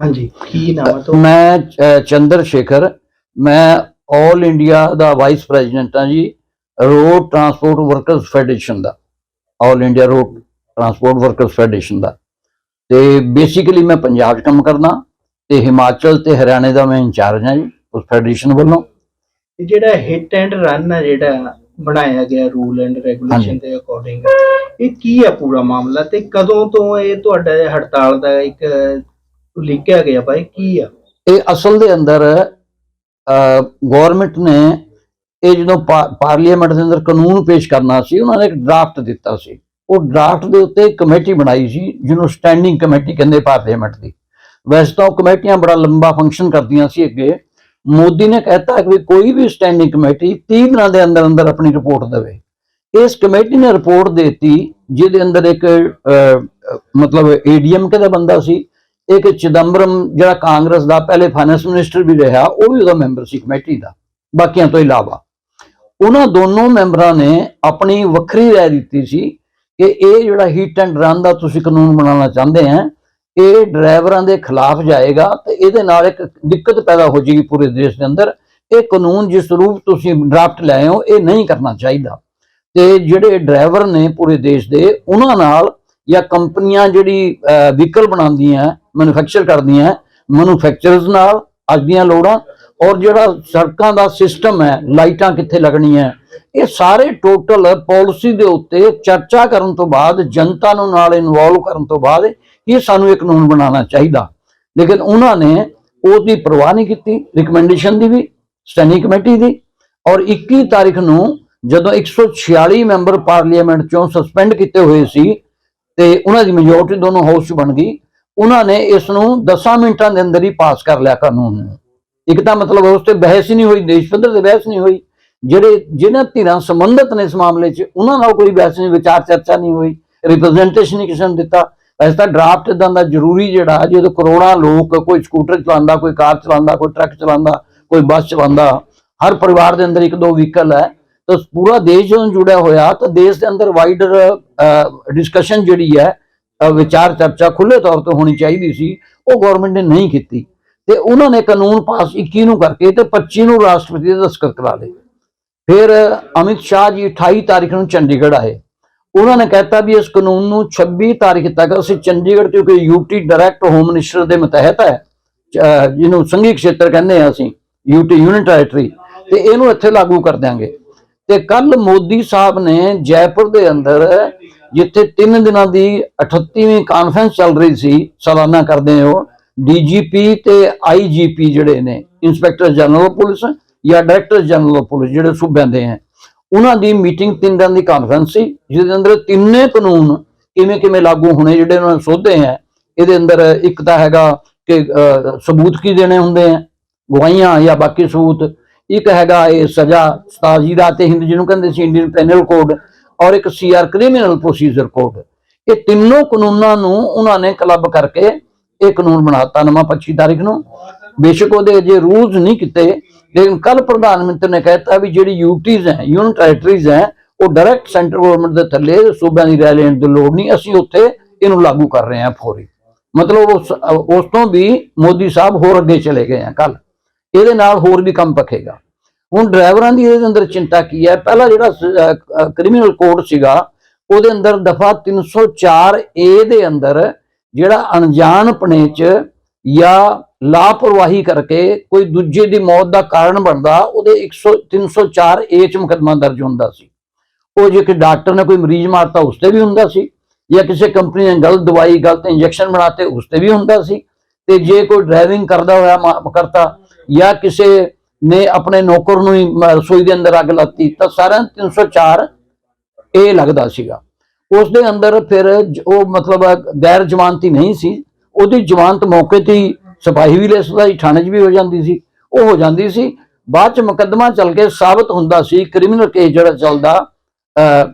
ਹਾਂਜੀ। ਕੀ ਨਾਮ ਹੈ ਤੁਹਾਡਾ? ਮੈਂ ਅ, ਚੰਦਰ ਸ਼ੇਖਰ। ਮੈਂ 올 ਇੰਡੀਆ ਦਾ ਵਾਈਸ ਪ੍ਰੈਜ਼ੀਡੈਂਟ ਹਾਂ ਜੀ। ਰੋਡ ਟਰਾਂਸਪੋਰਟ ਵਰਕਰਸ ਫੈਡਰੇਸ਼ਨ ਦਾ। 올 India road transport workers federation ਦਾ। ਤੇ ਬੇਸਿਕਲੀ ਮੈਂ ਪੰਜਾਬ 'ਚ ਕੰਮ ਕਰਦਾ। ਤੇ ਹਿਮਾਚਲ ਤੇ ਹਰਿਆਣੇ ਦਾ ਮੈਂ ਇੰਚਾਰਜ ਹਾਂ ਜੀ ਉਸ ਫੈਡਰੇਸ਼ਨ ਵੱਲੋਂ। ਇਹ ਜਿਹੜਾ ਹਿੱਟ ਐਂਡ ਰਨ ਹੈ ਜਿਹੜਾ ਬਣਾਇਆ ਗਿਆ ਰੂਲ ਐਂਡ ਰੈਗੂਲੇਸ਼ਨ ਹਾਂਜੀ। ਦੇ ਅਕੋਰਡਿੰਗ ਇਹ ਕੀ ਹੈ ਪੂਰਾ ਮਾਮਲਾ ਤੇ ਕਦੋਂ ਤੋਂ ਇਹ ਤੁਹਾਡਾ ਇਹ ਹੜਤਾਲ ਦਾ ਇੱਕ ਲਿਖਿਆ ਗਿਆ ਭਾਈ ਕੀ ਆ? ਇਹ ਅਸਲ ਦੇ ਅੰਦਰ ਗਵਰਨਮੈਂਟ ਨੇ ਇਹ ਜਦੋਂ ਪਾ- ਪਾਰਲੀਮੈਂਟ ਦੇ ਅੰਦਰ ਕਾਨੂੰਨ ਪੇਸ਼ ਕਰਨਾ ਸੀ ਉਹਨਾਂ ਨੇ ਇੱਕ ਡਰਾਫਟ ਦਿੱਤਾ ਸੀ। ਉਹ ਡਰਾਫਟ ਦੇ ਉੱਤੇ ਕਮੇਟੀ ਬਣਾਈ ਸੀ ਜਿਹਨੂੰ ਸਟੈਂਡਿੰਗ ਕਮੇਟੀ ਕਹਿੰਦੇ ਪਾਰਲੀਮੈਂਟ ਦੀ। ਵੈਸੇ ਤਾਂ ਉਹ ਕਮੇਟੀਆਂ ਬੜਾ ਲੰਬਾ ਫੰਕਸ਼ਨ ਕਰਦੀਆਂ ਸੀ ਅੱਗੇ। ਮੋਦੀ ਨੇ ਕਹਿਤਾ ਕਿ ਵੀ ਕੋਈ ਵੀ ਸਟੈਂਡਿੰਗ ਕਮੇਟੀ 30 ਦਿਨਾਂ ਦੇ ਅੰਦਰ ਅੰਦਰ ਆਪਣੀ ਰਿਪੋਰਟ ਦੇਵੇ। ਇਸ ਕਮੇਟੀ ਨੇ ਰਿਪੋਰਟ ਦਿੱਤੀ ਜਿਹਦੇ ਅੰਦਰ ਇੱਕ ਅਹ, ਅਹ, ਮਤਲਬ ਏਡੀਐਮ ਦਾ ਬੰਦਾ ਸੀ ਇੱਕ ਚਿਦੰਬਰਮ ਜਿਹੜਾ ਕਾਂਗਰਸ ਦਾ ਪਹਿਲੇ ਫਾਈਨੈਂਸ ਮਿਨਿਸਟਰ ਵੀ ਰਿਹਾ, ਉਹ ਵੀ ਉਹਦਾ ਮੈਂਬਰ ਸੀ ਕਮੇਟੀ ਦਾ, ਬਾਕੀਆਂ ਤੋਂ ਇਲਾਵਾ। ਉਹਨਾਂ ਦੋਨੋਂ ਮੈਂਬਰਾਂ ਨੇ ਆਪਣੀ ਵੱਖਰੀ ਰਾਏ ਦਿੱਤੀ ਸੀ ਕਿ ਇਹ ਜਿਹੜਾ ਹੀਟ ਐਂਡ ਰਨ ਦਾ ਤੁਸੀਂ ਕਾਨੂੰਨ ਬਣਾਉਣਾ ਚਾਹੁੰਦੇ ਆ, ਇਹ ਡਰਾਈਵਰਾਂ ਦੇ ਖਿਲਾਫ ਜਾਏਗਾ ਤੇ ਇਹਦੇ ਨਾਲ ਇੱਕ ਦਿੱਕਤ ਪੈਦਾ ਹੋ ਜਾਏਗੀ ਪੂਰੇ ਦੇਸ਼ ਦੇ ਅੰਦਰ। ਇਹ ਕਾਨੂੰਨ ਜਿਸ ਰੂਪ ਤੁਸੀਂ ਡਰਾਫਟ ਲੈ ਹੋ, ਇਹ ਨਹੀਂ ਕਰਨਾ ਚਾਹੀਦਾ। ਤੇ ਜਿਹੜੇ ਡਰਾਈਵਰ ਨੇ ਪੂਰੇ ਦੇਸ਼ ਦੇ, ਉਹਨਾਂ ਨਾਲ ਜਾਂ ਕੰਪਨੀਆਂ ਜਿਹੜੀ ਵਹੀਕਲ ਬਣਾਉਂਦੀਆਂ ਮੈਨੂਫੈਕਚਰ ਕਰਦੀਆਂ ਮੈਨੂਫੈਕਚਰਰਸ ਨਾਲ ਅੱਜ ਦੀਆਂ ਲੋੜਾਂ, ਔਰ ਜਿਹੜਾ ਸੜਕਾਂ ਦਾ ਸਿਸਟਮ ਹੈ, ਲਾਈਟਾਂ ਕਿੱਥੇ ਲੱਗਣੀਆਂ ਇਹ ਸਾਰੇ ਟੋਟਲ ਪਾਲਿਸੀ ਦੇ ਉੱਤੇ ਚਰਚਾ ਕਰਨ ਤੋਂ ਬਾਅਦ, ਜਨਤਾ ਨੂੰ ਨਾਲ ਇਨਵੋਲਵ ਕਰਨ ਤੋਂ ਬਾਅਦ, ਇਹ ਸਾਨੂੰ ਇੱਕ ਕਾਨੂੰਨ ਬਣਾਉਣਾ ਚਾਹੀਦਾ। ਲੇਕਿਨ ਉਹਨਾਂ ਨੇ ਉਹਦੀ ਪਰਵਾਹ ਨਹੀਂ ਕੀਤੀ ਰਿਕਮੈਂਡੇਸ਼ਨ ਦੀ ਵੀ ਸਟੈਂਡਿੰਗ ਕਮੇਟੀ ਦੀ, ਔਰ 21 ਤਾਰੀਖ ਨੂੰ ਜਦੋਂ 146 ਮੈਂਬਰ ਪਾਰਲੀਮੈਂਟ ਚੋਂ ਸਸਪੈਂਡ ਕੀਤੇ ਹੋਏ ਸੀ, ਤੇ ਉਹਨਾਂ ਦੀ ਮੈਜੋਰਟੀ ਦੋਨੋਂ ਹਾਊਸ 'ਚ ਬਣ ਗਈ ਉਹਨਾਂ ਨੇ ਇਸ ਨੂੰ 10 ਮਿੰਟਾਂ ਦੇ ਅੰਦਰ ਹੀ ਪਾਸ ਕਰ ਲਿਆ ਕਾਨੂੰਨ ਨੂੰ। ਇੱਕ ਤਾਂ ਮਤਲਬ ਉਸ ਤੇ ਬਹਿਸ ਹੀ ਨਹੀਂ ਹੋਈ, ਦੇਸ਼ ਪੱਧਰ ਤੇ ਬਹਿਸ ਨਹੀਂ ਹੋਈ। ਜਿਹੜੇ ਜਿਹਨਾਂ ਧਿਰਾਂ ਸੰਬੰਧਿਤ ਨੇ ਇਸ ਮਾਮਲੇ 'ਚ, ਉਹਨਾਂ ਨਾਲ ਕੋਈ ਬਹਿਸ ਨਹੀਂ, ਵਿਚਾਰ ਚਰਚਾ ਨਹੀਂ ਹੋਈ ਰਿਪਰੈਜ਼ੈਂਟੇਸ਼ਨ ਨਹੀਂ ਕਿਸੇ ਨੂੰ ਦਿੱਤਾ। ਵੈਸੇ ਤਾਂ ਡਰਾਫਟ ਇਦਾਂ ਦਾ ਜ਼ਰੂਰੀ ਜਿਹੜਾ, ਜਦੋਂ ਕਰੋੜਾਂ ਲੋਕ ਕੋਈ ਸਕੂਟਰ ਚਲਾਉਂਦਾ, ਕੋਈ ਕਾਰ ਚਲਾਉਂਦਾ, ਕੋਈ ਟਰੱਕ ਚਲਾਉਂਦਾ, ਕੋਈ ਬੱਸ ਚਲਾਉਂਦਾ, ਹਰ ਪਰਿਵਾਰ ਦੇ ਅੰਦਰ ਇੱਕ ਦੋ ਵਹੀਕਲ ਹੈ, ਤਾਂ ਪੂਰਾ ਦੇਸ਼ ਜਦੋਂ ਜੁੜਿਆ ਹੋਇਆ, ਤਾਂ ਦੇਸ਼ ਦੇ ਅੰਦਰ ਵਾਈਡਰ ਡਿਸਕਸ਼ਨ ਜਿਹੜੀ ਹੈ ਵਿਚਾਰ ਚਰਚਾ ਖੁੱਲੇ ਤੌਰ ਤੇ ਹੋਣੀ ਚਾਹੀਦੀ ਸੀ, ਉਹ ਗਵਰਨਮੈਂਟ ਨੇ ਨਹੀਂ ਕੀਤੀ। ਤੇ ਉਹਨਾਂ ਨੇ ਕਾਨੂੰਨ ਪਾਸ 21 ਨੂੰ ਕਰਕੇ ਤੇ 25 ਨੂੰ ਰਾਸ਼ਟਰਪਤੀ ਦੇ ਦਸਤਖਤ ਕਰਾ ਲਏ। ਫਿਰ ਅਮਿਤ ਸ਼ਾਹ ਜੀ 28 ਤਾਰੀਖ ਨੂੰ ਚੰਡੀਗੜ੍ਹ ਆਏ। ਉਹਨਾਂ ਨੇ ਕਹਿਤਾ ਵੀ ਇਸ ਕਾਨੂੰਨ ਨੂੰ 26 ਤਾਰੀਖ ਤੱਕ ਅਸੀਂ ਚੰਡੀਗੜ੍ਹ ਕਿਉਂਕਿ ਯੂਟੀ ਡਾਇਰੈਕਟ ਹੋਮ ਮਿਨਿਸਟਰ ਦੇ ਮਤਹਿਤ ਹੈ ਜਿਹਨੂੰ ਸੰਘੀ ਖੇਤਰ ਕਹਿੰਦੇ ਆ ਅਸੀਂ ਯੂਟੀ ਯੂਨੀਅਨ ਟੈਰੀਟਰੀ ਤੇ ਇਹਨੂੰ ਇੱਥੇ ਲਾਗੂ ਕਰ ਦਿਆਂਗੇ। ਤੇ ਕੱਲ ਮੋਦੀ ਸਾਹਿਬ ਨੇ ਜੈਪੁਰ ਦੇ ਅੰਦਰ ਜਿੱਥੇ 3 ਦਿਨਾਂ ਦੀ 38ਵੀਂ ਕਾਨਫਰੰਸ ਚੱਲ ਰਹੀ ਸੀ, ਸਾਲਾਨਾ ਕਰਦੇ ਹੋ, ਡੀਜੀਪੀ ਤੇ ਆਈਜੀਪੀ ਜਿਹੜੇ ਨੇ ਇੰਸਪੈਕਟਰ ਜਨਰਲ ਪੁਲਿਸ ਜਾਂ ਡਾਇਰੈਕਟਰ ਜਨਰਲ ਪੁਲਿਸ ਜਿਹੜੇ ਸੂਬਿਆਂ ਦੇ ਹੈ, ਉਹਨਾਂ ਦੀ ਮੀਟਿੰਗ ਤਿੰਨ ਦਿਨ ਦੀ ਕਾਨਫਰੰਸ ਸੀ, ਜਿਹਦੇ ਅੰਦਰ ਤਿੰਨੇ ਕਾਨੂੰਨ ਕਿਵੇਂ ਕਿਵੇਂ ਲਾਗੂ ਹੋਣੇ ਜਿਹੜੇ ਉਹਨਾਂ ਨੇ ਸੋਧੇ ਹੈ, ਇਹਦੇ ਅੰਦਰ ਇੱਕ ਤਾਂ ਹੈਗਾ ਕਿ ਸਬੂਤ ਕੀ ਦੇਣੇ ਹੁੰਦੇ ਆ ਗਵਾਹੀਆਂ ਜਾਂ ਬਾਕੀ ਸਬੂਤ, ਇੱਕ ਹੈਗਾ ਇਹ ਸਜ਼ਾ ਸਤਾਜੀਰਾ ਤੇ ਹਿੰਦ ਜਿਹਨੂੰ ਕਹਿੰਦੇ ਸੀ, ਇੰਡੀਅਨ ਪੈਨਲ ਕੋਡ ਔਰ ਇੱਕ ਸੀਆਰ ਕ੍ਰਿਮੀਨਲ ਪ੍ਰੋਸੀਜਰ ਕੋਡ ਇਹ ਤਿੰਨੋਂ ਕਾਨੂੰਨਾਂ ਨੂੰ ਉਹਨਾਂ ਨੇ ਕਲੱਬ ਕਰਕੇ ਇਹ ਕਾਨੂੰਨ ਬਣਾਤਾ ਨਵਾਂ 25 ਤਾਰੀਖ ਨੂੰ। ਬੇਸ਼ੱਕ ਉਹਦੇ ਅਜੇ ਰੂਲਸ ਨਹੀਂ ਕੀਤੇ, ਲੇਕਿਨ ਕੱਲ ਪ੍ਰਧਾਨ ਮੰਤਰੀ ਨੇ ਕਹਿਤਾ ਵੀ ਜਿਹੜੀ ਯੂਟੀਜ਼ ਹੈ ਯੂਨਿਟ ਟੈਰੀਟਰੀਜ਼ ਹੈ, ਉਹ ਡਾਇਰੈਕਟ ਸੈਂਟਰ ਗਵਰਨਮੈਂਟ ਦੇ ਥੱਲੇ ਸੂਬਿਆਂ ਦੀ ਰਾਏ ਲੈਣ ਦੀ ਲੋੜ ਨਹੀਂ, ਅਸੀਂ ਉੱਥੇ ਇਹਨੂੰ ਲਾਗੂ ਕਰ ਰਹੇ ਹਾਂ ਫੌਰੀ। ਮਤਲਬ ਉਸ ਉਸ ਤੋਂ ਵੀ ਮੋਦੀ ਸਾਹਿਬ ਹੋਰ ਅੱਗੇ ਚਲੇ ਗਏ ਆ ਕੱਲ ਇਹਦੇ ਨਾਲ ਹੋਰ ਵੀ ਕੰਮ ਪੱਖੇਗਾ ਹੁਣ ਡਰਾਈਵਰਾਂ ਦੀ ਇਹਦੇ ਅੰਦਰ ਚਿੰਤਾ ਕੀ ਹੈ? ਪਹਿਲਾ ਜਿਹੜਾ ਕ੍ਰਿਮੀਨਲ ਕੋਡ ਸੀਗਾ, ਉਹਦੇ ਅੰਦਰ ਦਫਾ 304 ਏ ਦੇ ਅੰਦਰ ਜਿਹੜਾ ਅਣਜਾਣਪਣੇ ਚ ਜਾਂ ਲਾਪਰਵਾਹੀ ਕਰਕੇ ਕੋਈ ਦੂਜੇ ਦੀ ਮੌਤ ਦਾ ਕਾਰਨ ਬਣਦਾ, ਉਹਦੇ 100 304 ਏ ਚ ਮੁਕੱਦਮਾ ਦਰਜ ਹੁੰਦਾ ਸੀ। ਉਹ ਜੇ ਕਿ ਡਾਕਟਰ ਨੇ ਕੋਈ ਮਰੀਜ਼ ਮਾਰਤਾ, ਉਸ ਤੇ ਵੀ ਹੁੰਦਾ ਸੀ। ਜਾਂ ਕਿਸੇ ਕੰਪਨੀ ਨੇ ਗਲਤ ਦਵਾਈ, ਗਲਤ ਇੰਜੈਕਸ਼ਨ ਬਣਾਤੇ, ਉਸ ਤੇ ਵੀ ਹੁੰਦਾ ਸੀ। ਤੇ ਜੇ ਕੋਈ ਡਰਾਈਵਿੰਗ ਕਰਦਾ ਹੋਇਆ, ਮਾ- ਕਰਤਾ, ਜਾਂ ਕਿਸੇ ਨੇ ਆਪਣੇ ਨੌਕਰ ਨੂੰ ਹੀ ਰਸੋਈ ਦੇ ਅੰਦਰ ਅੱਗ ਲਾਤੀ ਤਾਂ ਸਾਰਿਆਂ 304 ਇਹ ਲੱਗਦਾ ਸੀਗਾ। ਉਸ ਦੇ ਅੰਦਰ ਫਿਰ ਉਹ ਮਤਲਬ ਗੈਰ ਜ਼ਮਾਨਤੀ ਨਹੀਂ ਸੀ। ਉਹਦੀ ਜ਼ਮਾਨਤ ਮੌਕੇ ਤੇ ਹੀ ਸਿਪਾਹੀ ਵੀ ਲੈ ਸਕਦਾ ਸੀ ਥਾਣੇ 'ਚ ਵੀ ਹੋ ਜਾਂਦੀ ਸੀ। ਉਹ ਹੋ ਜਾਂਦੀ ਸੀ। ਬਾਅਦ 'ਚ ਮੁਕੱਦਮਾ ਚੱਲ ਕੇ ਸਾਬਤ ਹੁੰਦਾ ਸੀ ਕ੍ਰਿਮੀਨਲ ਕੇਸ ਜਿਹੜਾ ਚੱਲਦਾ ਅਹ,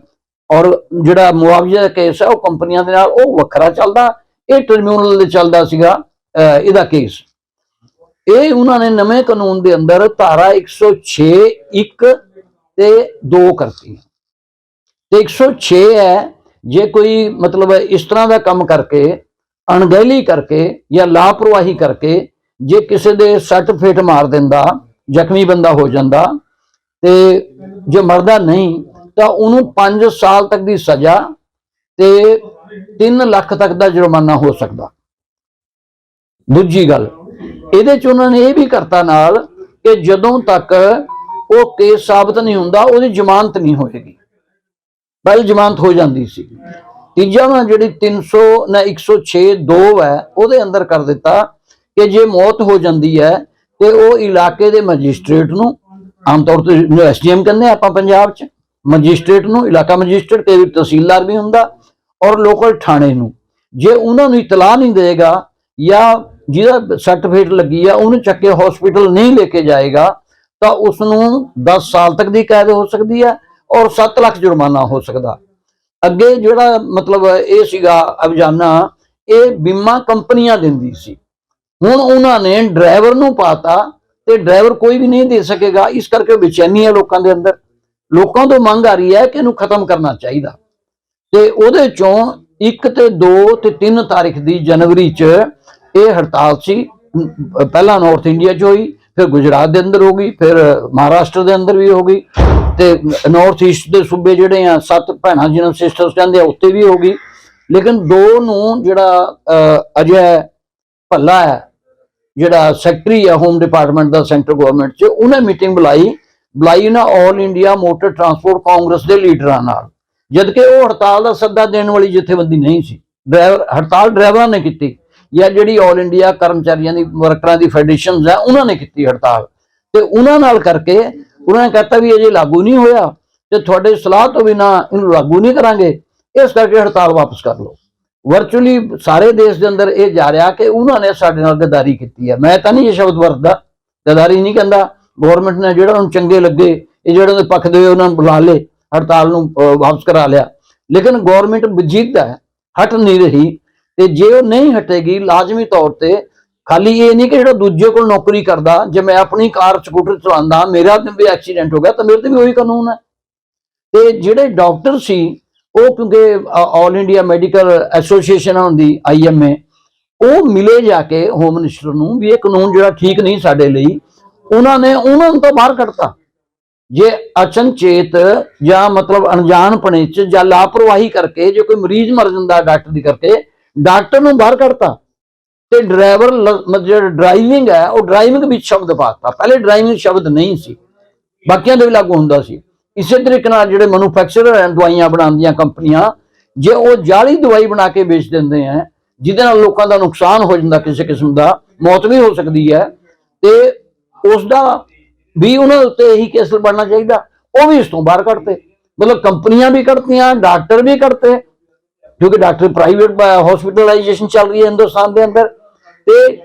ਔਰ ਜਿਹੜਾ ਮੁਆਵਜ਼ੇ ਦਾ ਕੇਸ ਹੈ ਉਹ ਕੰਪਨੀਆਂ ਦੇ ਨਾਲ ਉਹ ਵੱਖਰਾ ਚੱਲਦਾ ਇਹ ਟ੍ਰਿਬਿਊਨਲ ਦੇ ਚੱਲਦਾ ਸੀਗਾ ਅਹ, ਇਹਦਾ ਕੇਸ। ਇਹ ਉਹਨਾਂ ਨੇ ਨਵੇਂ ਕਾਨੂੰਨ ਦੇ ਅੰਦਰ ਧਾਰਾ 106 1 ਤੇ 2 ਕਰਤੀ। ਤੇ 106 ਹੈ, ਜੇ ਕੋਈ ਮਤਲਬ ਇਸ ਤਰ੍ਹਾਂ ਦਾ ਕੰਮ ਕਰਕੇ, ਅਣਗਹਿਲੀ ਕਰਕੇ ਜਾਂ ਲਾਪਰਵਾਹੀ ਕਰਕੇ ਜੇ ਕਿਸੇ ਦੇ ਸੱਟ ਫੇਟ ਮਾਰ ਦਿੰਦਾ, ਜ਼ਖਮੀ ਬੰਦਾ ਹੋ ਜਾਂਦਾ ਤੇ ਜੇ ਮਰਦਾ ਨਹੀਂ, ਤਾਂ ਉਹਨੂੰ 5 ਸਾਲ ਤੱਕ ਦੀ ਸਜ਼ਾ ਤੇ 3 ਲੱਖ ਤੱਕ ਦਾ ਜੁਰਮਾਨਾ ਹੋ ਸਕਦਾ। ਦੂਜੀ ਗੱਲ ਇਹਦੇ ਚ ਉਹਨਾਂ ਨੇ ਇਹ ਵੀ ਕਰਤਾ ਨਾਲ ਕਿ ਜਦੋਂ ਤੱਕ ਉਹ ਕੇਸ ਸਾਬਤ ਨਹੀਂ ਹੁੰਦਾ, ਉਹਦੀ ਜ਼ਮਾਨਤ ਨਹੀਂ ਹੋਏਗੀ। ਪਹਿਲ ਜ਼ਮਾਨਤ ਹੋ ਜਾਂਦੀ ਸੀ। ਤੀਜਾ ਵਾ ਜਿਹੜੀ 300 ਨਾ 106 2 ਹੈ, ਉਹਦੇ ਅੰਦਰ ਕਰ ਦਿੱਤਾ ਕਿ ਜੇ ਮੌਤ ਹੋ ਜਾਂਦੀ ਹੈ, ਤੇ ਉਹ ਇਲਾਕੇ ਦੇ ਮੈਜਿਸਟ੍ਰੇਟ ਨੂੰ, ਆਮ ਤੌਰ ਤੇ ਐਸਡੀਐਮ ਕਹਿੰਦੇ ਆਪਾਂ ਪੰਜਾਬ 'ਚ, ਮੈਜਿਸਟ੍ਰੇਟ ਨੂੰ, ਇਲਾਕਾ ਮੈਜਿਸਟ੍ਰੇਟ, ਕਈ ਤਹਿਸੀਲਦਾਰ ਵੀ ਹੁੰਦਾ, ਔਰ ਲੋਕਲ ਥਾਣੇ ਨੂੰ। ਜੇ ਉਹਨਾਂ ਨੂੰ ਇਤਲਾਹ ਨਹੀਂ ਦੇਗਾ ਜਾਂ ਜਿਹਦਾ ਸਰਟੀਫਿਕੇਟ ਲੱਗੀ ਆ, ਉਹਨੂੰ ਚੱਕ ਕੇ ਹਸਪੀਟਲ ਨਹੀਂ ਲੈ ਕੇ ਜਾਏਗਾ, ਤਾਂ ਉਸ ਨੂੰ 10 ਸਾਲ ਤੱਕ ਦੀ ਕੈਦ ਹੋ ਸਕਦੀ ਹੈ ਔਰ 7 ਲੱਖ ਜੁਰਮਾਨਾ ਹੋ ਸਕਦਾ। ਅੱਗੇ ਜਿਹੜਾ ਮਤਲਬ ਇਹ ਸੀਗਾ ਅਭਿਜਾਨਾ ਇਹ ਬੀਮਾ ਕੰਪਨੀਆਂ ਦਿੰਦੀ ਸੀ। ਹੁਣ ਉਹਨਾਂ ਨੇ ਡਰਾਈਵਰ ਨੂੰ ਪਾਤਾ ਤੇ ਡਰਾਈਵਰ ਕੋਈ ਵੀ ਨਹੀਂ ਦੇ ਸਕੇਗਾ, ਇਸ ਕਰਕੇ ਬੇਚੈਨੀ ਹੈ ਲੋਕਾਂ ਦੇ ਅੰਦਰ। ਲੋਕਾਂ ਤੋਂ ਮੰਗ ਆ ਰਹੀ ਹੈ ਕਿ ਇਹਨੂੰ ਖਤਮ ਕਰਨਾ ਚਾਹੀਦਾ। ਤੇ ਉਹਦੇ ਚੋਂ 1 ਤੇ 2 ਤੇ 3 ਤਾਰੀਖ ਦੀ ਜਨਵਰੀ ਚ ਇਹ ਹੜਤਾਲ ਸੀ ਪਹਿਲਾਂ ਨਾਰਥ ਇੰਡੀਆ ਚ ਹੋਈ ਫਿਰ ਗੁਜਰਾਤ ਦੇ ਅੰਦਰ ਹੋ ਗਈ ਫਿਰ ਮਹਾਰਾਸ਼ਟਰ ਦੇ ਅੰਦਰ ਵੀ ਹੋ ਗਈ ਤੇ ਨਾਰਥ ਈਸਟ ਦੇ ਸੂਬੇ ਜਿਹੜੇ ਆ ਸੱਤ ਭੈਣਾਂ ਜਿਹਨਾਂ ਸਿਸਟਰਸ ਕਹਿੰਦੇ ਆ ਉੱਤੇ ਵੀ ਹੋ ਗਈ। ਲੇਕਿਨ ਦੋ ਨੂੰ ਜਿਹੜਾ ਅਹ, ਭੱਲਾ ਹੈ ਜਿਹੜਾ ਸੈਕਟਰੀ ਹੈ ਹੋਮ ਡਿਪਾਰਟਮੈਂਟ ਦਾ ਸੈਂਟਰ ਗਵਰਨਮੈਂਟ 'ਚ ਉਹਨੇ ਮੀਟਿੰਗ ਬੁਲਾਈ ਬੁਲਾਈ ਨਾ 올 ਇੰਡੀਆ ਮੋਟਰ ਟਰਾਂਸਪੋਰਟ ਕਾਂਗਰਸ ਦੇ ਲੀਡਰਾਂ ਨਾਲ। ਜਦਕਿ ਉਹ ਹੜਤਾਲ ਦਾ ਸੱਦਾ ਦੇਣ ਵਾਲੀ ਜਥੇਬੰਦੀ ਨਹੀਂ ਸੀ। ਡਰਾਈਵਰ ਹੜਤਾਲ ਡਰਾਈਵਰਾਂ ਨੇ ਕੀਤੀ। ਜਾਂ ਜਿਹੜੀ 올 ਇੰਡੀਆ ਕਰਮਚਾਰੀਆਂ ਦੀ, ਵਰਕਰਾਂ ਦੀ ਫੈਡਰੇਸ਼ਨਸ ਹੈ, ਉਹਨਾਂ ਨੇ ਕੀਤੀ ਹੜਤਾਲ। ਤੇ ਉਹਨਾਂ ਨਾਲ ਕਰਕੇ ਉਹਨਾਂ ਨੇ ਕਹਤਾ ਵੀ ਅਜੇ ਲਾਗੂ ਨਹੀਂ ਹੋਇਆ, ਤੇ ਤੁਹਾਡੇ ਸਲਾਹ ਤੋਂ ਬਿਨਾ ਇਹਨੂੰ ਲਾਗੂ ਨਹੀਂ ਕਰਾਂਗੇ। ਇਸ ਕਰਕੇ ਹੜਤਾਲ ਵਾਪਸ ਕਰ ਲਓ। ਵਰਚੁਅਲੀ ਸਾਰੇ ਦੇਸ਼ ਦੇ ਅੰਦਰ ਇਹ ਜਾ ਰਿਹਾ ਕਿ ਉਹਨਾਂ ਨੇ ਸਾਡੇ ਨਾਲ ਗਦਾਰੀ ਕੀਤੀ ਹੈ। ਮੈਂ ਤਾਂ ਨਹੀਂ ਇਹ ਸ਼ਬਦ ਵਰਤਦਾ। ਗਦਾਰੀ ਨਹੀਂ ਕਹਿੰਦਾ। ਗਵਰਨਮੈਂਟ ਨੇ ਜਿਹੜਾ ਉਹਨੂੰ ਚੰਗੇ ਲੱਗੇ, ਇਹ ਜਿਹੜੇ ਉਹਦੇ ਪੱਖ ਦੇ ਉਹਨਾਂ ਨੂੰ ਬੁਲਾ ਲੇ ਹੜਤਾਲ ਨੂੰ ਵਾਪਸ ਕਰਾ ਲਿਆ। ਲੇਕਿਨ ਗਵਰਨਮੈਂਟ ਵਜੀਦਾ ਹੈ, ਹਟ ਨਹੀਂ ਰਹੀ। ਤੇ ਜੇ ਉਹ ਨਹੀਂ ਹਟੇਗੀ ਲਾਜ਼ਮੀ ਤੌਰ ਤੇ, ਖਾਲੀ ਇਹ ਨਹੀਂ ਕਿ ਜਿਹੜਾ ਦੂਜੇ ਕੋਲ ਨੌਕਰੀ ਕਰਦਾ, ਜੇ ਮੈਂ ਆਪਣੀ ਕਾਰ, ਸਕੂਟਰ ਚਲਾਉਂਦਾ, ਮੇਰਾ ਤੇ ਵੀ ਐਕਸੀਡੈਂਟ ਹੋ ਗਿਆ, ਤਾਂ ਮੇਰੇ ਤੇ ਵੀ ਉਹੀ ਕਾਨੂੰਨ ਹੈ। ਤੇ ਜਿਹੜੇ ਡਾਕਟਰ ਸੀ, ਉਹ ਕਿਉਂਕਿ ਆਲ ਇੰਡੀਆ ਮੈਡੀਕਲ ਐਸੋਸੀਏਸ਼ਨ ਹੁੰਦੀ ਆਈਐਮਏ ਉਹ ਮਿਲੇ ਜਾ ਕੇ ਹੋਮ ਮਿਨਿਸਟਰ ਨੂੰ ਵੀ ਇਹ ਕਾਨੂੰਨ ਜਿਹੜਾ ਠੀਕ ਨਹੀਂ ਸਾਡੇ ਲਈ, ਉਹਨਾਂ ਨੇ ਉਹਨਾਂ ਨੂੰ ਤਾਂ ਬਾਹਰ ਕੱਢਤਾ। ਜੇ ਅਚਨਚੇਤ ਜਾਂ ਮਤਲਬ ਅਣਜਾਣਪਣੇ ਚ ਜਾਂ ਲਾਪਰਵਾਹੀ ਕਰਕੇ, ਜੇ ਕੋਈ ਮਰੀਜ਼ ਮਰ ਜਾਂਦਾ ਡਾਕਟਰ ਦੀ ਕਰਕੇ ਡਾਕਟਰ ਨੂੰ ਬਾਹਰ ਕੱਢਤਾ ਤੇ ਡਰਾਈਵਰ ਜਿਹੜਾ ਡਰਾਈਵਿੰਗ ਹੈ, ਉਹ ਡਰਾਈਵਿੰਗ ਵਿੱਚ ਸ਼ਬਦ ਪਾਤਾ। ਪਹਿਲੇ ਡਰਾਈਵਿੰਗ ਸ਼ਬਦ ਨਹੀਂ ਸੀ। ਬਾਕੀਆਂ ਦੇ ਵੀ ਲਾਗੂ ਹੁੰਦਾ ਸੀ। ਇਸੇ ਤਰੀਕੇ ਨਾਲ ਜਿਹੜੇ ਮੈਨੂਫੈਕਚਰਰ ਹਨ ਦਵਾਈਆਂ ਬਣਾਉਂਦੀਆਂ ਕੰਪਨੀਆਂ, ਜੇ ਉਹ ਜਾਲੀ ਦਵਾਈ ਬਣਾ ਕੇ ਵੇਚ ਦਿੰਦੇ ਆ ਜਿਹਦੇ ਨਾਲ ਲੋਕਾਂ ਦਾ ਨੁਕਸਾਨ ਹੋ ਜਾਂਦਾ, ਕਿਸੇ ਕਿਸਮ ਦਾ, ਮੌਤ ਵੀ ਹੋ ਸਕਦੀ ਹੈ, ਤੇ ਉਸ ਦਾ ਵੀ ਉਹਨਾਂ ਉੱਤੇ ਇਹੀ ਕੇਸ ਬਣਨਾ ਚਾਹੀਦਾ। ਉਹ ਵੀ ਇਸ ਤੋਂ ਬਾਹਰ ਕੱਢਤੇ। ਮਤਲਬ ਕੰਪਨੀਆਂ ਵੀ ਕੱਢਤੀਆਂ, ਡਾਕਟਰ ਵੀ ਕੱਢਤੇ ਕਿਉਂਕਿ ਡਾਕਟਰ ਪ੍ਰਾਈਵੇਟ ਹਸਪੀਟਲਾਈਜੇਸ਼ਨ ਚੱਲ ਰਹੀ ਹੈ ਹਿੰਦੁਸਤਾਨ ਦੇ ਅੰਦਰ। ਤੇ